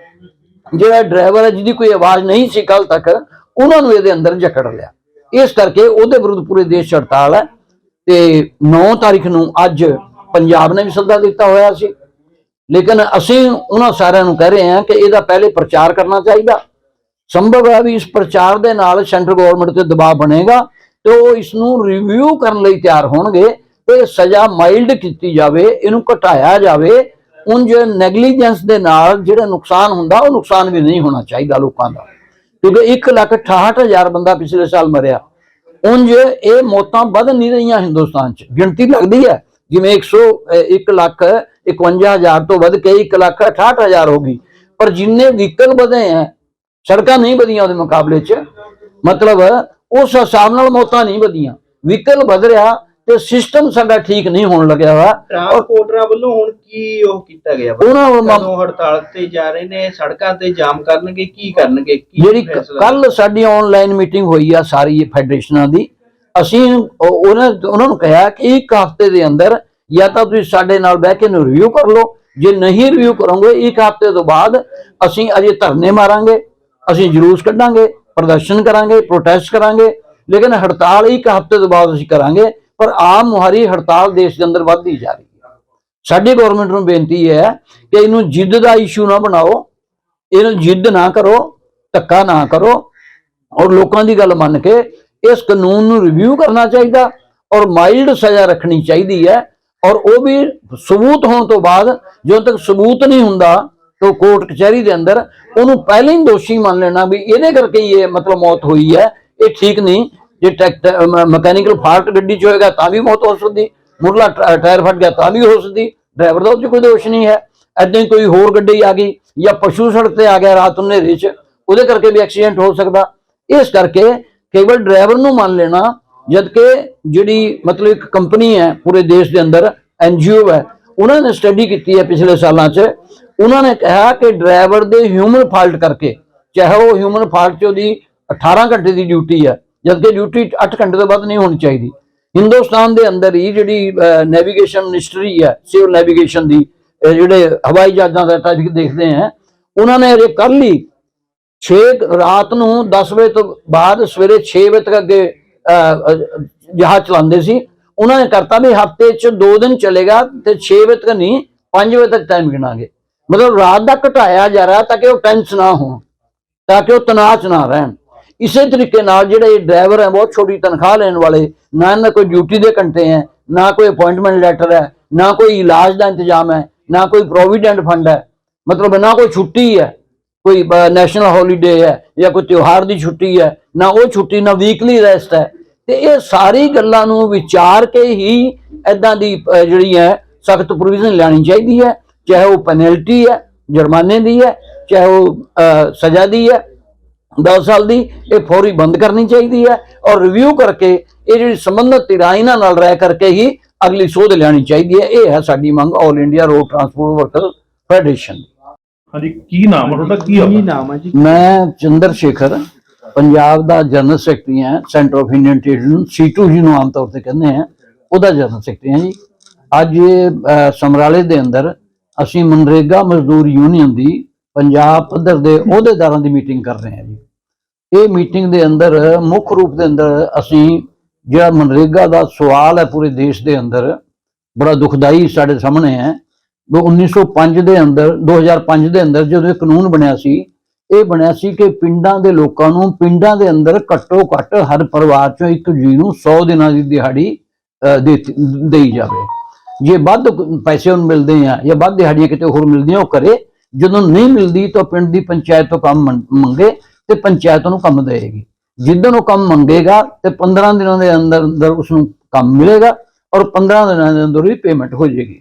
ਜਿਹੜਾ ਡਰਾਈਵਰ ਹੈ, ਜਿਹਦੀ ਕੋਈ ਆਵਾਜ਼ ਨਹੀਂ ਸੀ ਕੱਲ ਤੱਕ, ਉਹਨਾਂ ਨੂੰ ਇਹਦੇ ਅੰਦਰ ਜਕੜ ਲਿਆ। ਇਸ ਕਰਕੇ ਉਹਦੇ ਵਿਰੁੱਧ ਪੂਰੇ ਦੇਸ਼ ਹੜਤਾਲ ਹੈ। ਤੇ 9 ਤਾਰੀਖ ਨੂੰ ਅੱਜ ਪੰਜਾਬ ਨੇ ਵੀ ਸੱਦਾ ਦਿੱਤਾ ਹੋਇਆ ਸੀ। ਲੇਕਿਨ ਅਸੀਂ ਉਹਨਾਂ ਸਾਰਿਆਂ ਨੂੰ ਕਹਿ ਰਹੇ ਹਾਂ ਕਿ ਇਹਦਾ ਪਹਿਲੇ ਪ੍ਰਚਾਰ ਕਰਨਾ ਚਾਹੀਦਾ। ਸੰਭਵ ਹੈ ਵੀ ਇਸ ਪ੍ਰਚਾਰ ਦੇ ਨਾਲ ਸੈਂਟਰ ਗਵਰਨਮੈਂਟ ਤੇ ਦਬਾਅ ਬਣੇਗਾ ਤੇ ਉਹ ਇਸ ਨੂੰ ਰਿਵਿਊ ਕਰਨ ਲਈ ਤਿਆਰ ਹੋਣਗੇ। ਤੇ ਸਜ਼ਾ ਮਾਈਲਡ ਕੀਤੀ ਜਾਵੇ, ਇਹਨੂੰ ਘਟਾਇਆ ਜਾਵੇ, ਉਂਝ ਨੈਗਲੀਜੈਂਸ ਦੇ ਨਾਲ ਜਿਹੜਾ ਨੁਕਸਾਨ ਹੁੰਦਾ, ਉਹ ਨੁਕਸਾਨ ਵੀ ਨਹੀਂ ਹੋਣਾ ਚਾਹੀਦਾ ਲੋਕਾਂ ਦਾ। ਕਿਉਂਕਿ 1 ਲੱਖ 68 ਹਜ਼ਾਰ ਬੰਦਾ ਪਿਛਲੇ ਸਾਲ ਮਰਿਆ। ਉਂਝ ਇਹ ਮੌਤਾਂ ਵੱਧ ਨਹੀਂ ਰਹੀਆਂ ਹਿੰਦੁਸਤਾਨ 'ਚ। ਗਿਣਤੀ ਲੱਗਦੀ ਹੈ। ਜਿਵੇਂ 100 1 ਲੱਖ 51 ਤੋਂ ਵੱਧ ਕੇ 1 ਲੱਖ 68 ਹਜ਼ਾਰ ਹੋ ਗਈ। ਪਰ ਜਿੰਨੇ ਵਹੀਕਲ ਵਧੇ ਹੈ, ਸੜਕਾਂ ਨਹੀਂ ਵਧੀਆਂ ਉਹਦੇ ਮੁਕਾਬਲੇ 'ਚ। ਮਤਲਬ ਉਸ ਹਿਸਾਬ ਨਾਲ ਮੌਤਾਂ ਨਹੀਂ ਵਧੀਆਂ। ਵਹੀਕਲ ਵਧ ਰਿਹਾ ਤੇ ਸਿਸਟਮ ਸਾਡਾ ਠੀਕ ਨਹੀਂ ਹੋਣ ਲੱਗਿਆ ਵਾ। ਟਰਾਂਸਪੋਰਟਰਾਂ ਵੱਲੋਂ ਹੁਣ ਕੀ ਉਹ ਕੀਤਾ ਗਿਆ ਉਹਨਾਂ ਕਦੋਂ ਹੜਤਾਲ ਤੇ ਜਾ ਰਹੇ ਨੇ ਸੜਕਾਂ ਤੇ ਜਾਮ ਕਰਨਗੇ ਕੀ ਕਰਨਗੇ? ਕੀ ਜਿਹੜੀ? ਕੱਲ ਸਾਡੀ ਆਨਲਾਈਨ ਮੀਟਿੰਗ ਹੋਈ ਆ ਸਾਰੀ ਫੈਡਰੇਸ਼ਨਾਂ ਦੀ। ਅਸੀਂ ਉਹ- ਉਹਨਾਂ ਉਹਨਾਂ ਨੂੰ ਕਿਹਾ ਕਿ ਇੱਕ ਹਫ਼ਤੇ ਦੇ ਅੰਦਰ ਜਾਂ ਤਾਂ ਤੁਸੀਂ ਸਾਡੇ ਨਾਲ ਬਹਿ ਕੇ ਨੂੰ ਰਿਵਿਊ ਕਰ ਲਓ। ਜੇ ਨਹੀਂ ਰਿਵਿਊ ਕਰੋਗੇ ਇੱਕ ਹਫ਼ਤੇ ਤੋਂ ਬਾਅਦ ਅਸੀਂ ਅਜੇ ਧਰਨੇ ਮਾਰਾਂਗੇ ਅਸੀਂ ਜਲੂਸ ਕੱਢਾਂਗੇ ਪ੍ਰਦਰਸ਼ਨ ਕਰਾਂਗੇ ਪ੍ਰੋਟੈਸਟ ਕਰਾਂਗੇ। ਲੇਕਿਨ ਹੜਤਾਲ ਇੱਕ ਹਫ਼ਤੇ ਤੋਂ ਬਾਅਦ ਅਸੀਂ ਕਰਾਂਗੇ। ਪਰ ਆਮ ਮੁਹਾਰੀ ਹੜਤਾਲ ਦੇਸ਼ ਦੇ ਅੰਦਰ ਵੱਧਦੀ ਜਾ ਰਹੀ ਹੈ। ਸਾਡੀ ਗਵਰਨਮੈਂਟ ਨੂੰ ਬੇਨਤੀ ਹੈ ਕਿ ਇਹਨੂੰ ਜਿੱਦ ਦਾ ਇਸ਼ੂ ਨਾ ਬਣਾਓ, ਇਹਨੂੰ ਜਿੱਦ ਨਾ ਕਰੋ, ਧੱਕਾ ਨਾ ਕਰੋ ਔਰ ਲੋਕਾਂ ਦੀ ਗੱਲ ਮੰਨ ਕੇ ਇਸ ਕਾਨੂੰਨ ਨੂੰ ਰਿਵਿਊ ਕਰਨਾ ਚਾਹੀਦਾ ਔਰ ਮਾਈਲਡ ਸਜ਼ਾ ਰੱਖਣੀ ਚਾਹੀਦੀ ਹੈ ਔਰ ਉਹ ਵੀ ਸਬੂਤ ਹੋਣ ਤੋਂ ਬਾਅਦ ਜਦੋਂ ਤੱਕ ਸਬੂਤ ਨਹੀਂ ਹੁੰਦਾ ਤਾਂ ਕੋਰਟ ਕਚਹਿਰੀ ਦੇ ਅੰਦਰ ਉਹਨੂੰ ਪਹਿਲਾਂ ਹੀ ਦੋਸ਼ੀ ਮੰਨ ਲੈਣਾ ਵੀ ਇਹਦੇ ਕਰਕੇ ਹੀ ਇਹ ਮਤਲਬ ਮੌਤ ਹੋਈ ਹੈ, ਇਹ ਠੀਕ ਨਹੀਂ। ਜੇ ਮਕੈਨੀਕਲ ਫਾਲਟ ਗੱਡੀ ਚ ਹੋਏਗਾ ਤਾਂ ਵੀ ਮੌਤ ਹੋ ਸਕਦੀ, ਮੁਰਲਾ ਟਾਇਰ ਫਟ ਗਿਆ ਤਾਂ ਵੀ ਹੋ ਸਕਦੀ, ਡਰਾਈਵਰ ਦਾ ਉਹ 'ਚ ਕੋਈ ਦੋਸ਼ ਨਹੀਂ ਹੈ। ਐਦਾਂ ਹੀ ਕੋਈ ਹੋਰ ਗੱਡੀ ਆ ਗਈ ਜਾਂ ਪਸ਼ੂ ਸੜਕ ਤੇ ਆ ਗਿਆ ਰਾਤ ਨੂੰ ਹਨੇਰੇ 'ਚ, ਉਹਦੇ ਕਰਕੇ ਵੀ ਐਕਸੀਡੈਂਟ ਹੋ ਸਕਦਾ। ਇਸ ਕਰਕੇ ਕੇਵਲ ਡਰਾਈਵਰ ਨੂੰ ਮੰਨ ਲੈਣਾ, ਜਦਕਿ ਜਿਹੜੀ ਮਤਲਬ ਇੱਕ ਕੰਪਨੀ ਹੈ ਪੂਰੇ ਦੇਸ਼ ਦੇ ਅੰਦਰ ਐਨਜੀਓ ਹੈ, ਉਹਨਾਂ ਨੇ ਸਟੱਡੀ ਕੀਤੀ ਹੈ ਪਿਛਲੇ ਸਾਲਾਂ 'ਚ। ਉਹਨਾਂ ਨੇ ਕਿਹਾ ਕਿ ਡਰਾਈਵਰ ਦੇ ਹਿਊਮਨ ਫਾਲਟ ਕਰਕੇ, ਚਾਹੇ ਉਹ ਹਿਊਮਨ ਫਾਲਟ 'ਚ ਉਹਦੀ 18 ਘੰਟੇ ਦੀ ਡਿਊਟੀ ਹੈ ਜਦਕਿ ਡਿਊਟੀ 8 ਘੰਟੇ ਤੋਂ ਬਾਅਦ ਨਹੀਂ ਹੋਣੀ ਚਾਹੀਦੀ। ਹਿੰਦੁਸਤਾਨ ਦੇ ਅੰਦਰ ਹੀ ਜਿਹੜੀ ਨੈਵੀਗੇਸ਼ਨ ਮਿਨਿਸਟਰੀ ਹੈ ਸਿਵਲ ਨੈਵੀਗੇਸ਼ਨ ਦੀ ਜਿਹੜੇ ਹਵਾਈ ਜਹਾਜ਼ਾਂ ਦਾ ਟ੍ਰੈਫਿਕ ਦੇਖਦੇ ਆ ਉਹਨਾਂ ਨੇ ਇਹ ਕਰ ਲਈ 6 ਰਾਤ ਨੂੰ 10 ਵਜੇ ਤੋਂ ਬਾਅਦ ਸਵੇਰੇ 6 ਵਜੇ ਤੱਕ ਅੱਗੇ ਜਹਾਜ਼ ਚਲਾਉਂਦੇ ਸੀ। ਉਹਨਾਂ ਨੇ ਕਰਤਾ ਵੀ ਹਫ਼ਤੇ 'ਚ 2 ਦਿਨ ਚਲੇਗਾ ਤੇ 6 ਵਜੇ ਤੱਕ ਨਹੀਂ 5 ਵਜੇ ਤੱਕ ਟਾਈਮ ਗਿਣਾਂਗੇ। ਮਤਲਬ ਰਾਤ ਦਾ ਘਟਾਇਆ ਜਾ ਰਿਹਾ ਤਾਂ ਕਿ ਉਹ ਟੈਂਸ ਨਾ ਹੋਣ, ਤਾਂ ਕਿ ਉਹ ਤਣਾਅ 'ਚ ਨਾ ਰਹਿਣ। ਇਸੇ ਤਰੀਕੇ ਨਾਲ ਜਿਹੜੇ ਡਰਾਈਵਰ ਹੈ, ਬਹੁਤ ਛੋਟੀ ਤਨਖਾਹ ਲੈਣ ਵਾਲੇ, ਨਾ ਇਹਨਾਂ ਕੋਈ ਡਿਊਟੀ ਦੇ ਘੰਟੇ ਹੈ, ਨਾ ਕੋਈ ਅਪਾਇੰਟਮੈਂਟ ਲੈਟਰ ਹੈ, ਨਾ ਕੋਈ ਇਲਾਜ ਦਾ ਇੰਤਜ਼ਾਮ ਹੈ, ਨਾ ਕੋਈ ਪ੍ਰੋਵੀਡੈਂਟ ਫੰਡ ਹੈ। ਮਤਲਬ ਨਾ ਕੋਈ ਛੁੱਟੀ ਹੈ, ਕੋਈ ਨੈਸ਼ਨਲ ਹੌਲੀਡੇ ਹੈ ਜਾਂ ਕੋਈ ਤਿਉਹਾਰ ਦੀ ਛੁੱਟੀ ਹੈ, ਨਾ ਉਹ ਛੁੱਟੀ, ਨਾ ਵੀਕਲੀ ਰੈਸਟ ਹੈ। ਤੇ ਇਹ ਸਾਰੀ ਗੱਲਾਂ ਨੂੰ ਵਿਚਾਰ ਕੇ ਹੀ ਐਦਾਂ ਦੀ ਜਿਹੜੀ ਹੈ, ਸਖਤ ਪ੍ਰੋਵੀਜ਼ਨ ਲੈਣੀ ਚਾਹੀਦੀ ਹੈ। ਚਾਹੇ ਉਹ ਪੈਨਲਟੀ ਹੈ, ਜੁਰਮਾਨੇ ਦੀ ਹੈ, ਚਾਹੇ ਉਹ ਸਜ਼ਾ ਦੀ ਹੈ 10 ਸਾਲ ਦੀ ਇਹ ਫੌਰੀ ਬੰਦ ਕਰਨੀ ਚਾਹੀਦੀ ਹੈ ਔਰ ਰਿਵਿਊ ਕਰਕੇ ਇਹ ਜਿਹੜੀ ਸੰਬੰਧਿਤ ਧਿਰਾਂ ਇਹਨਾਂ ਨਾਲ ਰਹਿ ਕਰਕੇ ਹੀ ਅਗਲੀ ਸੋਧ ਲੈਣੀ ਚਾਹੀਦੀ ਹੈ। ਇਹ ਹੈ ਸਾਡੀ ਮੰਗ all India road transport worker federation ਦੀ ਹਾਂਜੀ ਕੀ ਨਾਮ ਹੈ ਤੁਹਾਡਾ? ਕੀ ਕੀ ਆਪਣਾ ਨਾਮ ਹੈ ਜੀ? ਮੈਂ ਚੰਦਰ ਸ਼ੇਖਰ ਪੰਜਾਬ ਦਾ ਜਨਰਲ ਸੈਕਟਰੀ ਹਾਂ centre of Indian trade union CITU ji ਨੂੰ ਆਮ ਤੌਰ ਤੇ ਕਹਿੰਦੇ ਆ ਉਹਦਾ ਜਨਰਲ ਸੈਕਟਰੀ ਹਾਂ ਜੀ। ਅੱਜ ਇਹ, ਸਮਰਾਲੇ ਦੇ ਅੰਦਰ ਅਸੀਂ ਮਨਰੇਗਾ ਮਜ਼ਦੂਰ ਯੂਨੀਅਨ ਦੀ ਪੰਜਾਬ ਪੱਧਰ ਦੇ ਅਹੁਦੇਦਾਰਾਂ ਦੀ ਮੀਟਿੰਗ ਕਰ ਰਹੇ ਹਾਂ ਜੀ। ਇਹ ਮੀਟਿੰਗ ਦੇ ਅੰਦਰ, ਮੁੱਖ ਰੂਪ ਦੇ ਅੰਦਰ ਅਸੀਂ ਜਿਹੜਾ ਮਨਰੇਗਾ ਦਾ ਸਵਾਲ ਹੈ ਪੂਰੇ ਦੇਸ਼ ਦੇ ਅੰਦਰ, ਬੜਾ ਦੁਖਦਾਈ ਸਾਡੇ ਸਾਹਮਣੇ ਹੈ। ਉਹ 1905 ਦੇ ਅੰਦਰ 2005 ਦੇ ਅੰਦਰ ਜਦੋਂ ਇਹ ਕਾਨੂੰਨ ਬਣਿਆ ਸੀ, ਇਹ ਬਣਿਆ ਸੀ ਕਿ ਪਿੰਡਾਂ ਦੇ ਲੋਕਾਂ ਨੂੰ, ਪਿੰਡਾਂ ਦੇ ਅੰਦਰ ਘੱਟੋ ਘੱਟ ਹਰ ਪਰਿਵਾਰ ਚੋਂ ਇੱਕ ਜੀ ਨੂੰ 100 ਦਿਨਾਂ ਦੀ ਦਿਹਾੜੀ ਦੇਈ ਜਾਵੇ। ਜੇ ਵੱਧ ਪੈਸੇ ਉਹਨੂੰ ਮਿਲਦੇ ਆ, ਜਾਂ ਵੱਧ ਦਿਹਾੜੀਆਂ ਕਿਤੇ ਹੋਰ ਮਿਲਦੀਆਂ, ਉਹ ਕਰੇ ਜਦੋਂ ਨਹੀਂ ਮਿਲਦੀ ਤਾਂ ਪਿੰਡ ਦੀ ਪੰਚਾਇਤ ਤੋਂ ਕੰਮ ਮੰਗ- ਮੰਗੇ ਤੇ ਪੰਚਾਇਤ ਉਹਨੂੰ ਕੰਮ ਦੇਏਗੀ ਜਿੱਦਣ ਉਹ ਕੰਮ ਮੰਗੇਗਾ ਤੇ 15 ਦਿਨਾਂ ਦੇ ਅੰਦਰ ਅੰਦਰ ਉਸ ਨੂੰ ਕੰਮ ਮਿਲੇਗਾ ਔਰ 15 ਦਿਨਾਂ ਦੇ ਅੰਦਰ ਹੀ ਪੇਮੈਂਟ ਹੋ ਜਾਏਗੀ।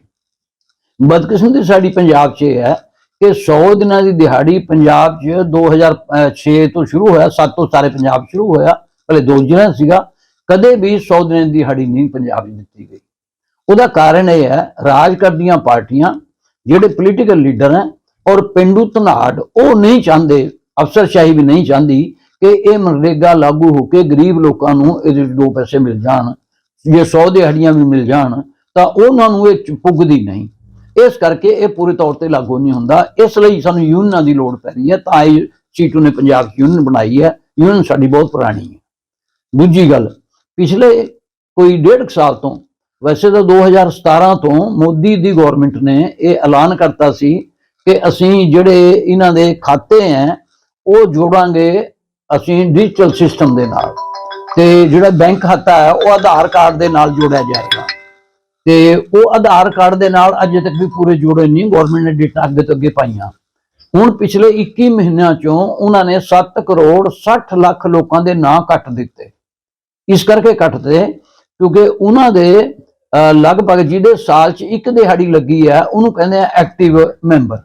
ਬਦਕਿਸਮਤੀ ਸਾਡੀ ਪੰਜਾਬ 'ਚ ਇਹ ਹੈ ਕਿ 100 ਦਿਨਾਂ ਦੀ ਦਿਹਾੜੀ ਪੰਜਾਬ 'ਚ 2006 ਤੋਂ ਸ਼ੁਰੂ ਹੋਇਆ 7 ਤੋਂ ਸਾਰੇ ਪੰਜਾਬ ਸ਼ੁਰੂ ਹੋਇਆ ਪਹਿਲੇ ਦੋ ਜ਼ਿਲ੍ਹਿਆਂ ਸੀਗਾ, ਕਦੇ ਵੀ 100 ਦਿਨਾਂ ਦੀ ਦਿਹਾੜੀ ਨਹੀਂ ਪੰਜਾਬ 'ਚ ਦਿੱਤੀ ਗਈ। ਉਹਦਾ ਕਾਰਨ ਇਹ ਹੈ, ਰਾਜ ਕਰਦੀਆਂ ਪਾਰਟੀਆਂ ਜਿਹੜੇ ਪੋਲੀਟੀਕਲ ਲੀਡਰ ਹੈ ਔਰ ਪਿੰਡੂ ਧਨਾੜ, ਉਹ ਨਹੀਂ ਚਾਹੁੰਦੇ, ਅਫਸਰਸ਼ਾਹੀ ਵੀ ਨਹੀਂ ਚਾਹੁੰਦੀ ਕਿ ਇਹ ਮਨਰੇਗਾ ਲਾਗੂ ਹੋ ਕੇ ਗਰੀਬ ਲੋਕਾਂ ਨੂੰ ਇਹਦੇ ਵਿੱਚ ਦੋ ਪੈਸੇ ਮਿਲ ਜਾਣ, ਜੇ 100 ਦਿਹਾੜੀਆਂ ਵੀ ਮਿਲ ਜਾਣ, ਤਾਂ ਉਹਨਾਂ ਨੂੰ ਇਹ ਚ- ਪੁੱਗਦੀ ਨਹੀਂ। ਇਸ ਕਰਕੇ ਇਹ ਪੂਰੇ ਤੌਰ ਤੇ ਲਾਗੂ ਨਹੀਂ ਹੁੰਦਾ। ਇਸ ਲਈ ਸਾਨੂੰ ਯੂਨੀਅਨਾਂ ਦੀ ਲੋੜ ਪੈ ਰਹੀ ਹੈ। ਤਾਂ ਇਹ ਸੀਟੂ ਨੇ ਪੰਜਾਬ ਯੂਨੀਅਨ ਬਣਾਈ ਹੈ। ਯੂਨੀਅਨ ਸਾਡੀ ਬਹੁਤ ਪੁਰਾਣੀ ਹੈ। ਦੂਜੀ ਗੱਲ, ਪਿਛਲੇ ਕੋਈ ਡੇਢ ਕੁ ਸਾਲ ਤੋਂ, ਵੈਸੇ ਤਾਂ 2017 ਤੋਂ ਮੋਦੀ ਦੀ ਗਵਰਨਮੈਂਟ ਨੇ ਇਹ ਐਲਾਨ ਕਰਤਾ ਸੀ ਕਿ ਅਸੀਂ ਜਿਹੜੇ ਇਹਨਾਂ ਦੇ ਖਾਤੇ ਹੈ ਉਹ ਜੋੜਾਂਗੇ ਅਸੀਂ ਡਿਜੀਟਲ ਸਿਸਟਮ ਦੇ ਨਾਲ। ਤੇ ਜਿਹੜਾ ਬੈਂਕ ਖਾਤਾ ਹੈ, ਉਹ ਆਧਾਰ ਕਾਰਡ ਦੇ ਨਾਲ ਜੋੜਿਆ ਜਾਏਗਾ। ਤੇ ਉਹ ਆਧਾਰ ਕਾਰਡ ਦੇ ਨਾਲ ਅਜੇ ਤੱਕ ਵੀ ਪੂਰੇ ਜੋੜੇ ਨਹੀਂ ਗਵਰਨਮੈਂਟ ਨੇ ਡੇਟਾ ਅੱਗੇ ਤੋਂ ਅੱਗੇ ਪਾਈਆਂ। ਹੁਣ ਪਿਛਲੇ 21 ਮਹੀਨਿਆਂ ਚੋਂ ਉਹਨਾਂ ਨੇ 7 ਕਰੋੜ 60 ਲੱਖ ਲੋਕਾਂ ਦੇ ਨਾਂ ਕੱਟ ਦਿੱਤੇ। ਇਸ ਕਰਕੇ ਕੱਟਦੇ, ਕਿਉਂਕਿ ਉਹਨਾਂ ਦੇ ਲਗਭਗ ਜਿਹਦੇ ਸਾਲ 'ਚ ਇੱਕ ਦਿਹਾੜੀ ਲੱਗੀ ਹੈ, ਉਹਨੂੰ ਕਹਿੰਦੇ ਆ ਐਕਟਿਵ ਮੈਂਬਰ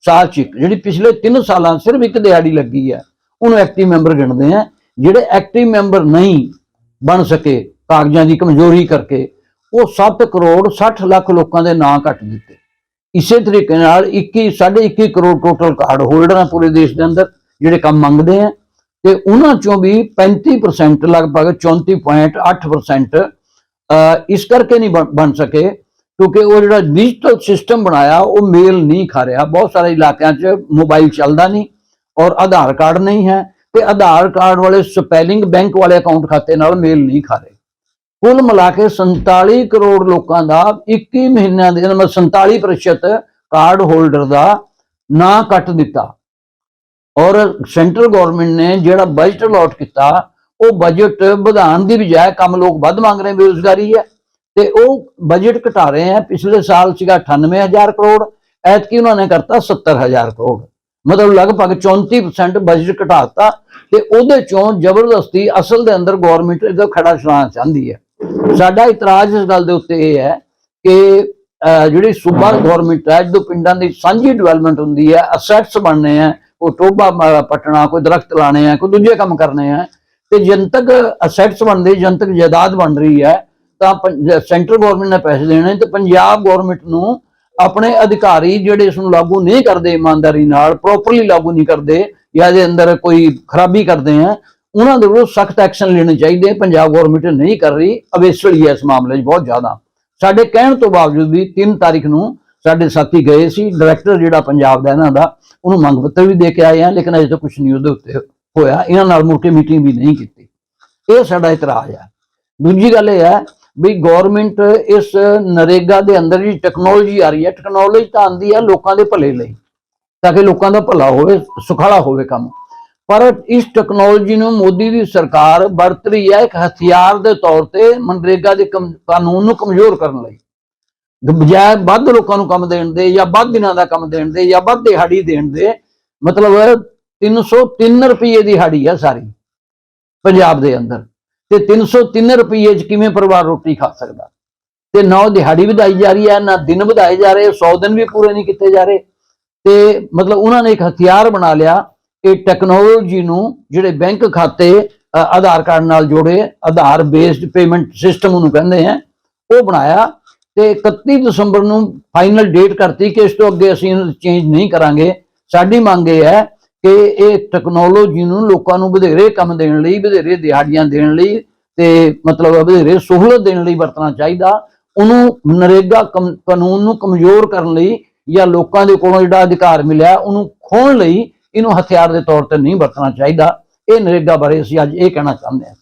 ਸਾਲ 'ਚ ਇੱਕ ਜਿਹੜੀ ਪਿਛਲੇ 3 ਸਾਲਾਂ ਸਿਰਫ ਇੱਕ ਦਿਹਾੜੀ ਲੱਗੀ ਹੈ ਉਹਨੂੰ ਐਕਟਿਵ ਮੈਂਬਰ ਗਿਣਦੇ ਆ। ਜਿਹੜੇ ਐਕਟਿਵ ਮੈਂਬਰ ਨਹੀਂ ਬਣ ਸਕੇ ਕਾਗਜ਼ਾਂ ਦੀ ਕਮਜ਼ੋਰੀ ਕਰਕੇ ਉਹ 7 ਕਰੋੜ 60 ਲੱਖ ਲੋਕਾਂ ਦੇ ਨਾਂ ਕੱਟ ਦਿੱਤੇ। ਇਸੇ ਤਰੀਕੇ ਨਾਲ 21 21 ਕਰੋੜ ਟੋਟਲ ਕਾਰਡ ਹੋਲਡਰ ਆ ਪੂਰੇ ਦੇਸ਼ ਦੇ ਅੰਦਰ ਜਿਹੜੇ ਕੰਮ ਮੰਗਦੇ ਆ। ਤੇ ਉਹਨਾਂ ਚੋਂ ਵੀ 35% ਲਗਭਗ 34.8% ਅਹ, ਇਸ ਕਰਕੇ ਨਹੀਂ ਬਣ- ਬਣ ਸਕੇ। ਕਿਉਂਕਿ ਉਹ ਜਿਹੜਾ ਡਿਜੀਟਲ ਸਿਸਟਮ ਬਣਾਇਆ, ਉਹ ਮੇਲ ਨਹੀਂ ਖਾ ਰਿਹਾ। ਬਹੁਤ ਸਾਰੇ ਇਲਾਕਿਆਂ 'ਚ ਮੋਬਾਈਲ ਚੱਲਦਾ ਨਹੀਂ ਔਰ ਆਧਾਰ ਕਾਰਡ ਨਹੀਂ ਹੈ ਤੇ ਆਧਾਰ ਕਾਰਡ ਵਾਲੇ ਸਪੈਲਿੰਗ ਬੈਂਕ ਵਾਲੇ ਅਕਾਊਂਟ ਖਾਤੇ ਨਾਲ ਮੇਲ ਨਹੀਂ ਖਾ ਰਹੇ। ਕੁੱਲ ਮਿਲਾ ਕੇ 47 ਕਰੋੜ ਲੋਕਾਂ ਦਾ 21 ਮਹੀਨਿਆਂ ਦੇ ਅੰਦਰ 47% ਕਾਰਡ ਹੋਲਡਰ ਦਾ ਨਾਂ ਕੱਟ ਦਿੱਤਾ। ਔਰ ਸੈਂਟਰਲ ਗਵਰਨਮੈਂਟ ਨੇ ਜਿਹੜਾ ਬਜਟ ਅਲਾਟ ਕੀਤਾ, ਉਹ ਬਜਟ ਵਧਾਉਣ ਦੀ ਬਜਾਏ ਕੰਮ ਲੋਕ ਵੱਧ ਮੰਗ ਰਹੇ, ਬੇਰੁਜ਼ਗਾਰੀ ਹੈ। ਤੇ ਉਹ ਬਜਟ ਘਟਾ ਰਹੇ ਆ, ਪਿਛਲੇ ਸਾਲ ਸੀਗਾ 98000 ਕਰੋੜ, ਐਤਕੀ ਉਹਨਾਂ ਨੇ ਕਰਤਾ 70000 ਕਰੋੜ। ਮਤਲਬ ਲਗਭਗ 34% ਬਜਟ ਘਟਾਤਾ ਤੇ ਉਹਦੇ ਚੋਂ ਜ਼ਬਰਦਸਤੀ ਅਸਲ ਦੇ ਅੰਦਰ ਗਵਰਨਮੈਂਟ ਇਹਦਾ ਖੜਾ ਚਲਾਉਣਾ ਚਾਹੁੰਦੀ ਹੈ। ਸਾਡਾ ਇਤਰਾਜ਼ ਇਸ ਗੱਲ ਦੇ ਉੱਤੇ ਇਹ ਹੈ ਕਿ ਜਿਹੜੀ ਸੂਬਾ ਗਵਰਨਮੈਂਟ ਹੈ ਜਦੋਂ ਪਿੰਡਾਂ ਦੀ ਸਾਂਝੀ ਡਿਵੈਲਪਮੈਂਟ ਹੁੰਦੀ ਹੈ ਅਸੈਟਸ ਬਣਨੇ ਆ ਉਹ ਟੋਬਾ ਮ- ਪੱਟਣਾ, ਕੋਈ ਦਰਖਤ ਲਾਣੇ ਆ ਕੋਈ ਦੂਜੇ ਕੰਮ ਕਰਨੇ ਆ ਤੇ ਜਨਤਕ ਅਸੈਟਸ ਬਣਦੇ, ਜਨਤਕ ਜਾਇਦਾਦ ਬਣ ਰਹੀ ਹੈ। ਤਾਂ ਸੈਂਟਰ ਗਵਰਨਮੈਂਟ ਨੇ ਪੈਸੇ ਦੇਣੇ ਤੇ ਪੰਜਾਬ ਗਵਰਨਮੈਂਟ ਨੂੰ ਆਪਣੇ ਅਧਿਕਾਰੀ ਜਿਹੜੇ ਇਸ ਨੂੰ ਲਾਗੂ ਨਹੀਂ ਕਰਦੇ, ਇਮਾਨਦਾਰੀ ਨਾਲ ਪ੍ਰੋਪਰਲੀ ਲਾਗੂ ਨਹੀਂ ਕਰਦੇ ਜਾਂ ਇਹਦੇ ਅੰਦਰ ਕੋਈ ਖਰਾਬੀ ਕਰਦੇ ਆ, ਉਹਨਾਂ ਦੇ ਵਿਰੁੱਧ ਸਖਤ ਐਕਸ਼ਨ ਲੈਣੇ ਚਾਹੀਦੇ, ਪੰਜਾਬ ਗਵਰਨਮੈਂਟ ਨਹੀਂ ਕਰ ਰਹੀ, ਅਵੇਸਲੀ ਹੈ ਇਸ ਮਾਮਲੇ 'ਚ ਬਹੁਤ ਜ਼ਿਆਦਾ। ਸਾਡੇ ਕਹਿਣ ਤੋਂ ਬਾਵਜੂਦ ਵੀ 3 ਤਾਰੀਖ ਨੂੰ ਸਾਡੇ ਸਾਥੀ ਗਏ ਸੀ ਡਾਇਰੈਕਟਰ ਜਿਹੜਾ ਪੰਜਾਬ ਦਾ ਇਹਨਾਂ ਦਾ, ਉਹਨੂੰ ਮੰਗ ਪੱਤਰ ਵੀ ਦੇ ਕੇ ਆਏ ਆ, ਲੇਕਿਨ ਅਜੇ ਤੱਕ ਕੁਝ ਨਿਊਜ਼ ਦੇ ਉੱਤੇ ਹੋਇਆ, ਇਹਨਾਂ ਨਾਲ ਮੁੜ ਕੇ ਮੀਟਿੰਗ ਵੀ ਨਹੀਂ ਕੀਤੀ। ਇਹ ਸਾਡਾ ਇਤਰਾਜ਼ ਹੈ। ਦੂਜੀ ਗੱਲ ਇਹ ਹੈ ਵੀ ਗਵਰਨਮੈਂਟ ਇਸ ਨਰੇਗਾ ਦੇ ਅੰਦਰ ਜਿਹੜੀ ਟੈਕਨੋਲੋਜੀ ਆ ਰਹੀ ਹੈ ਟੈਕਨੋਲੋਜੀ ਤਾਂ ਆਂਦੀ ਹੈ ਲੋਕਾਂ ਦੇ ਭਲੇ ਲਈ, ਤਾਂ ਕਿ ਲੋਕਾਂ ਦਾ ਭਲਾ ਹੋਵੇ, ਸੁਖਾਲਾ ਹੋਵੇ ਕੰਮ। ਪਰ ਇਸ ਟੈਕਨੋਲੋਜੀ ਨੂੰ ਮੋਦੀ ਦੀ ਸਰਕਾਰ ਵਰਤ ਰਹੀ ਹੈ ਇੱਕ ਹਥਿਆਰ ਦੇ ਤੌਰ ਤੇ ਮਨਰੇਗਾ ਦੇ ਕਮ- ਕਾਨੂੰਨ ਨੂੰ ਕਮਜ਼ੋਰ ਕਰਨ ਲਈ। ਬਜਾਏ ਵੱਧ ਲੋਕਾਂ ਨੂੰ ਕੰਮ ਦੇਣ ਦੇ ਜਾਂ ਵੱਧ ਦਿਨਾਂ ਦਾ ਕੰਮ ਦੇਣ ਦੇ ਜਾਂ ਵੱਧ ਦਿਹਾੜੀ ਦੇਣ ਦੇ, ਮਤਲਬ 303 ਰੁਪਏ ਦੀ ਦਿਹਾੜੀ ਹੈ ਸਾਰੀ ਪੰਜਾਬ ਦੇ ਅੰਦਰ। ਤੇ 303 ਰੁਪਏ ਚ ਕਿਵੇਂ ਪਰਿਵਾਰ ਰੋਟੀ ਖਾ ਸਕਦਾ? ਤੇ ਨਾ ਉਹ ਦਿਹਾੜੀ ਵਧਾਈ ਜਾ ਰਹੀ ਹੈ, ਨਾ ਦਿਨ ਵਧਾਏ ਜਾ ਰਹੇ 100 ਦਿਨ ਵੀ ਪੂਰੇ ਨਹੀਂ ਕੀਤੇ ਜਾ ਰਹੇ। ਤੇ ਮਤਲਬ ਉਹਨਾਂ ਨੇ ਇੱਕ ਹਥਿਆਰ ਬਣਾ ਲਿਆ, ਇਹ ਟੈਕਨੋਲੋਜੀ ਨੂੰ ਜਿਹੜੇ ਬੈਂਕ ਖਾਤੇ ਆਧਾਰ ਕਾਰਡ ਨਾਲ ਜੋੜੇ, ਆਧਾਰ ਬੇਸਡ ਪੇਮੈਂਟ ਸਿਸਟਮ ਉਹਨੂੰ ਕਹਿੰਦੇ ਆ, ਉਹ ਬਣਾਇਆ ਤੇ 31 ਦਸੰਬਰ ਨੂੰ ਫਾਈਨਲ ਡੇਟ ਕਰਤੀ ਕਿ ਇਸ ਤੋਂ ਅੱਗੇ ਅਸੀਂ ਇਹਨੂੰ ਚੇਂਜ ਨਹੀਂ ਕਰਾਂਗੇ। ਸਾਡੀ ਮੰਗ ਇਹ ਹੈ ਕਿ ਇਹ ਟੈਕਨੋਲੋਜੀ ਨੂੰ ਲੋਕਾਂ ਨੂੰ ਵਧੇਰੇ ਕੰਮ ਦੇਣ ਲਈ, ਵਧੇਰੇ ਦਿਹਾੜੀਆਂ ਦੇਣ ਲਈ ਤੇ ਮਤਲਬ ਵਧੇਰੇ ਸਹੂਲਤ ਦੇਣ ਲਈ ਵਰਤਣਾ ਚਾਹੀਦਾ। ਉਹਨੂੰ ਨਰੇਗਾ ਕਮ- ਕਾਨੂੰਨ ਨੂੰ ਕਮਜ਼ੋਰ ਕਰਨ ਲਈ ਜਾਂ ਲੋਕਾਂ ਦੇ ਕੋਲੋਂ ਜਿਹੜਾ ਅਧਿਕਾਰ ਮਿਲਿਆ, ਉਹਨੂੰ ਖੋਹਣ ਲਈ ਇਹਨੂੰ ਹਥਿਆਰ ਦੇ ਤੌਰ ਤੇ ਨਹੀਂ ਵਰਤਣਾ ਚਾਹੀਦਾ। ਇਹ ਨਰੇਗਾ ਬਾਰੇ ਅਸੀਂ ਅੱਜ ਇਹ ਕਹਿਣਾ ਚਾਹੁੰਦੇ ਹਾਂ।